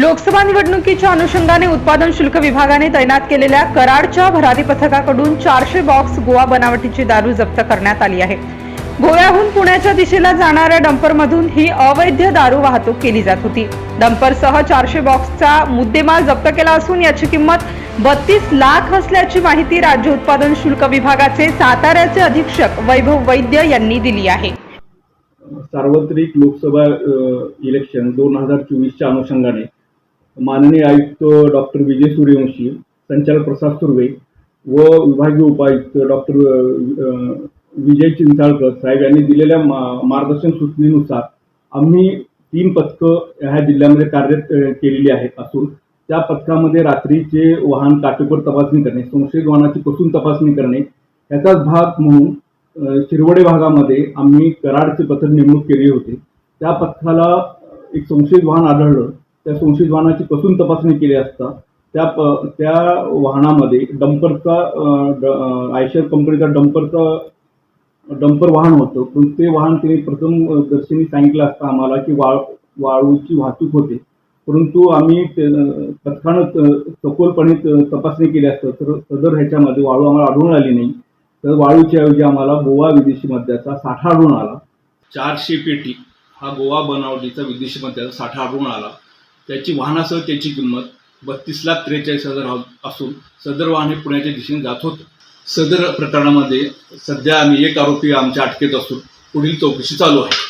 लोकसभा निवडणुकीच्या अनुषंगाने उत्पादन शुल्क विभागाने तैनात केलेल्या कराडच्या भरारी पथकाकडून चारशे बॉक्स गोवा बनावटीची दारू जप्त करण्यात आली आहे. गोव्याहून पुण्याच्या दिशेला जाणाऱ्या डंपरमधून ही अवैध दारू वाहतूक केली जात होती. डंपरसह चारशे बॉक्सचा मुद्देमाल जप्त केला असून याची किंमत बत्तीस लाख असल्याची माहिती राज्य उत्पादन शुल्क विभागाचे साताऱ्याचे अधीक्षक वैभव वैद्य यांनी दिली आहे. सार्वत्रिक लोकसभा इलेक्शन दोन हजार चोवीसच्या अनुषंगाने माननीय आयुक्त डॉक्टर विजय सूर्यवंशी संचालक प्रसाद सुर्वे व विभागीय उपायुक्त डॉक्टर विजय चिंचाळकर साहेब यांनी दिलेल्या मा- मार्गदर्शन सूचनेनुसार आम्ही तीन पथकं ह्या जिल्ह्यामध्ये कार्यरत केलेली आहेत असून त्या पथकामध्ये रात्रीचे वाहन काटेकोर तपासणी करणे संशयित वाहनाची कसून तपासणी करणे याचाच भाग म्हणून शिरवडे भागामध्ये आम्ही कराडचे पथक नेमणूक केली होती. त्या पथकाला एक संशयित वाहन आढळलं. त्या संशयित वाहनाची कसून तपासणी केली असता त्या प त्या वाहनामध्ये डंपरचा आयशर कंपनीचा डंपरचा डंपर वाहन होतं. पण ते वाहन तिने प्रथम दर्शनी सांगितलं असतं आम्हाला की वाळ वाळूची वाहतूक होते. परंतु आम्ही ते- सखोलपणे तपासणी केली असतं तर सदर ह्याच्यामध्ये वाळू आम्हाला आढळून आली नाही. तर वाळूच्या ऐवजी आम्हाला गोवा विदेशी मद्याचा साठा आढळून आला. चारशे पेटी हा गोवा बनावटीचा विदेशी मद्याचा साठा आढळून आला. त्याची वाहनासह त्याची किंमत बत्तीस लाख त्रेचाळीस हजार असून सदर वाहन हे पुण्याच्या दिशेने जात होतं. सदर प्रकरणामध्ये सध्या आम्ही एक आरोपी आमच्या अटकेत असून पुढील चौकशी चालू आहे.